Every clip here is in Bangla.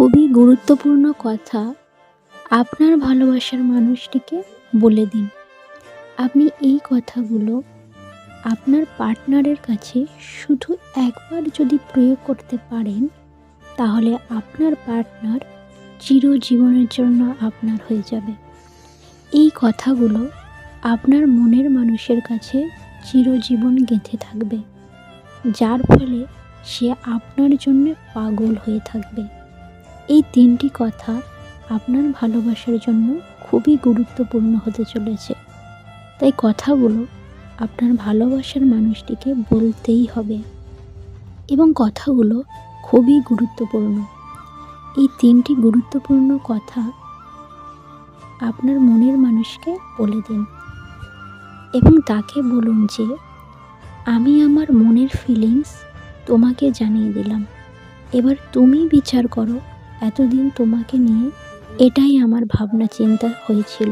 খুবই গুরুত্বপূর্ণ কথা আপনার ভালোবাসার মানুষটিকে বলে দিন। আপনি এই কথাগুলো আপনার পার্টনারের কাছে শুধু একবার যদি প্রয়োগ করতে পারেন, তাহলে আপনার পার্টনার চিরজীবনের জন্য আপনার হয়ে যাবে। এই কথাগুলো আপনার মনের মানুষের কাছে চিরজীবন গেঁথে থাকবে, যার ফলে সে আপনার জন্য পাগল হয়ে থাকবে। এই তিনটি কথা আপনার ভালোবাসার জন্য খুবই গুরুত্বপূর্ণ হতে চলেছে। তাই কথাগুলো আপনার ভালোবাসার মানুষটিকে বলতেই হবে এবং কথাগুলো খুবই গুরুত্বপূর্ণ। এই তিনটি গুরুত্বপূর্ণ কথা আপনার মনের মানুষকে বলে দিন এবং তাকে বলুন যে, আমি আমার মনের ফিলিংস তোমাকে জানিয়ে দিলাম। এবার তুমি বিচার করো এতদিন তোমাকে নিয়ে এটাই আমার ভাবনা চিন্তা হয়েছিল।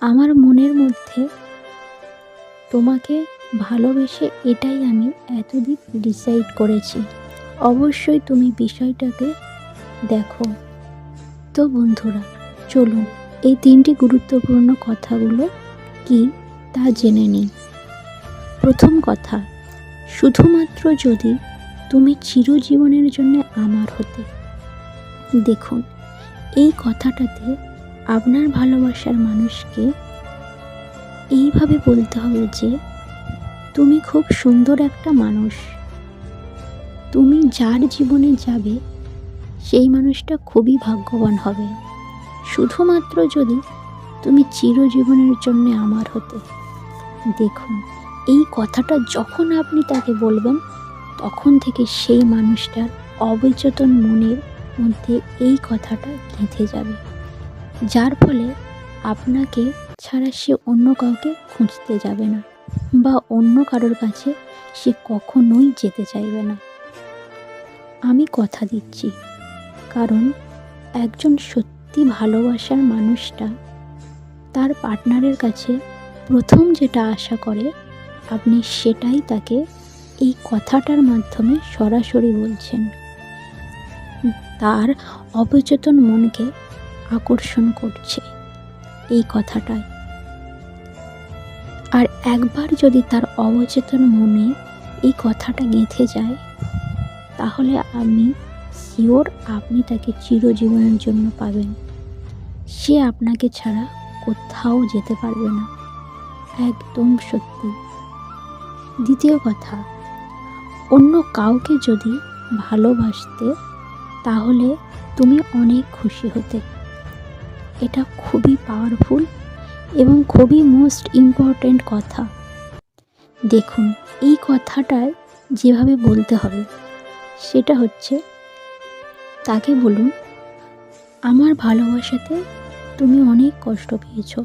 আমার মনের মধ্যে তোমাকে ভালোবেসে এটাই আমি এতদিন ডিসাইড করেছি। অবশ্যই তুমি বিষয়টাকে দেখো। তো বন্ধুরা, চলুন এই তিনটি গুরুত্বপূর্ণ কথাগুলো কি তা জেনে নিই। প্রথম কথা, শুধুমাত্র যদি তুমি চিরজীবনের জন্য আমার হতে দেখুন, এই কথাটাতে আপনার ভালোবাসার মানুষকে এইভাবে বলতে হবে যে, তুমি খুব সুন্দর একটা মানুষ। তুমি যার জীবনে যাবে, সেই মানুষটা খুবই ভাগ্যবান হবে। শুধুমাত্র যদি তুমি চিরজীবনের জন্য আমার হতে। দেখুন, এই কথাটা যখন আপনি তাকে বলবেন, তখন থেকে সেই মানুষটার অবচেতন মনের মধ্যে এই কথাটা গেঁথে যাবে। যার ফলে আপনাকে ছাড়া সে অন্য কাউকে খুঁজতে যাবে না বা অন্য কারোর কাছে সে কখনোই যেতে চাইবে না। আমি কথা দিচ্ছি, কারণ একজন সত্যি ভালোবাসার মানুষটা তার পার্টনারের কাছে প্রথম যেটা আশা করে, আপনি সেটাই তাকে এই কথাটার মাধ্যমে সরাসরি বলছেন। তার অবচেতন মনকে আকর্ষণ করছে। এই কথাটায় আর একবার যদি তার অবচেতন মনে এই কথাটা গেঁথে যায়, তাহলে আমি শিওর আপনি তাকে চিরজীবনের জন্য পাবেন। সে আপনাকে ছাড়া কোথাও যেতে পারবে না। একদম সত্যি। দ্বিতীয় কথা, অন্য কাউকে যদি ভালোবাসতে তাহলে তুমি অনেক খুশি হতে। এটা খুবই পাওয়ারফুল এবং খুবই মোস্ট ইম্পর্ট্যান্ট কথা। দেখুন, এই কথাটায় যেভাবে বলতে হবে, সেটা হচ্ছে, তাকে বলুন, আমার ভালোবাসাতে তুমি অনেক কষ্ট পেয়েছ।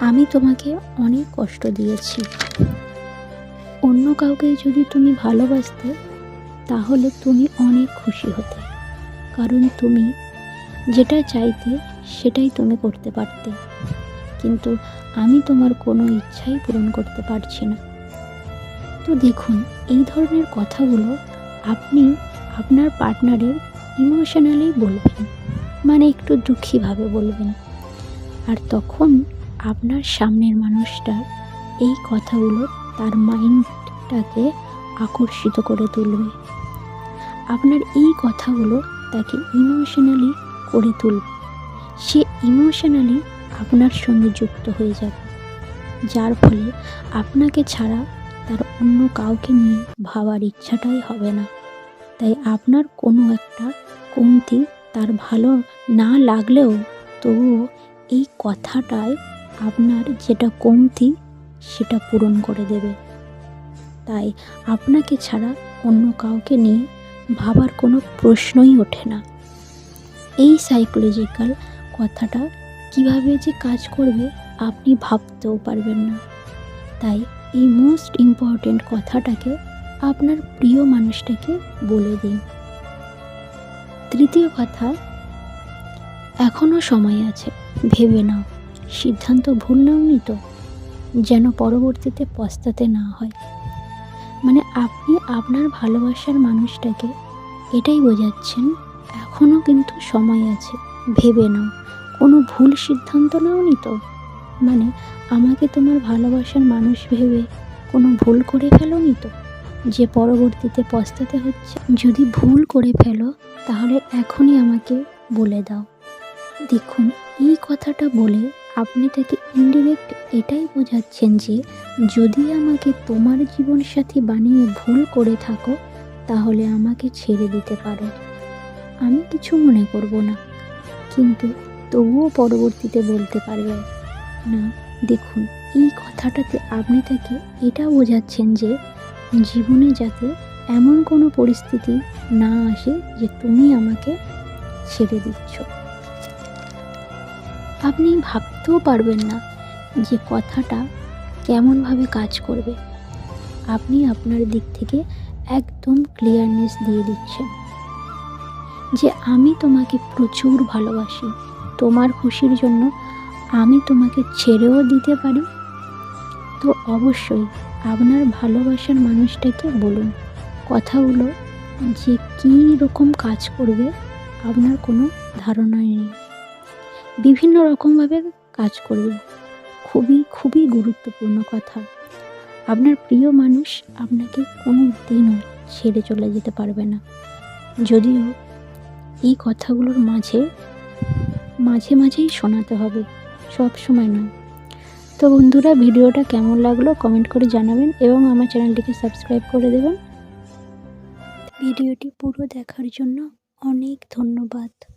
আমি তোমাকে অনেক কষ্ট দিয়েছি। অন্য কাউকে যদি তুমি ভালোবাসতে, তাহলে তুমি অনেক খুশি হতে। কারণ তুমি যেটা চাইতে সেটাই তুমি করতে পারতে। কিন্তু আমি তোমার কোনো ইচ্ছাই পূরণ করতে পারছি না। তো দেখুন, এই ধরনের কথাগুলো আপনি আপনার পার্টনারের ইমোশনালি বলবেন মানে একটু দুঃখীভাবে বলবেন। আর তখন আপনার সামনের মানুষটা এই কথাগুলো তার মাইন্ডটাকে আকর্ষিত করে তুলবে। আপনার এই কথাগুলো তাকে ইমোশনালি করে তুলবে। সে ইমোশনালি আপনার সঙ্গে যুক্ত হয়ে যাবে। যার ফলে আপনাকে ছাড়া তার অন্য কাউকে নিয়ে ভাবার ইচ্ছাটাই হবে না। তাই আপনার কোনো একটা কমতি তার ভালো না লাগলেও তবুও এই কথাটায় আপনার যেটা কমতি সেটা পূরণ করে দেবে। তাই আপনাকে ছাড়া অন্য কাউকে নিয়ে ভাবার কোনো প্রশ্নই ওঠে না। এই সাইকোলজিক্যাল কথাটা কীভাবে যে কাজ করবে আপনি ভাবতেও পারবেন না। তাই এই মোস্ট ইম্পর্ট্যান্ট কথাটাকে আপনার প্রিয় মানুষটাকে বলে দিন। তৃতীয় কথা এখনও সময় আছে, ভেবে নাও। সিদ্ধান্ত ভুল নাওনি তো? যেন পরবর্তীতে পস্তাতে না হয়। মানে আপনি আপনার ভালোবাসার মানুষটাকে এটাই বোঝাচ্ছেন এখনও কিন্তু সময় আছে, ভেবে নাও। কোনো ভুল সিদ্ধান্ত নাওনি তো? মানে আমাকে তোমার ভালোবাসার মানুষ ভেবে কোনো ভুল করে ফেলোনি তো? যে পরবর্তীতে পস্তাতে হচ্ছে, যদি ভুল করে ফেলো, তাহলে এখনই আমাকে বলে দাও। দেখুন, এই কথাটা বলে আপনি তাকে ইনডিরেক্ট এটাই বোঝাচ্ছেন যে যদি আমাকে তোমার জীবন সাথী বানিয়ে ভুল করে থাকো, তাহলে আমাকে ছেড়ে দিতে পারো। আমি কিছু মনে করব না, কিন্তু তবুও পরবর্তীতে বলতে পারবে, না, দেখুন, এই কথাটাতে আপনি তাকে এটা বোঝাচ্ছেন যে জীবনে যাতে এমন কোনো পরিস্থিতি না আসে যে তুমি আমাকে ছেড়ে দিচ্ছ। আপনি ভাবতেও পারবেন না যে কথাটা কেমনভাবে কাজ করবে। আপনি আপনার দিক থেকে একদম ক্লিয়ারনেস দিয়ে দিচ্ছেন। যে আমি তোমাকে প্রচুর ভালোবাসি, তোমার খুশির জন্য আমি তোমাকে ছেড়েও দিতে পারি? তো অবশ্যই আপনার ভালোবাসার মানুষটাকে বলুন, কথাগুলো যে কী রকম কাজ করবে আপনার কোনো ধারণাই নেই। বিভিন্ন রকমভাবে কাজ করবে। খুবই খুবই গুরুত্বপূর্ণ কথা। আপনার প্রিয় মানুষ আপনাকে কোনো দিনও ছেড়ে চলে যেতে পারবে না। যদিও এই কথাগুলোর মাঝে মাঝে মাঝেই শোনাতে হবে, সব সময় নয়। তো বন্ধুরা, ভিডিওটা কেমন লাগল কমেন্ট করে জানাবেন এবং আমার চ্যানেলটিকে সাবস্ক্রাইব করে দেবেন। ভিডিওটি পুরো দেখার জন্য অনেক ধন্যবাদ।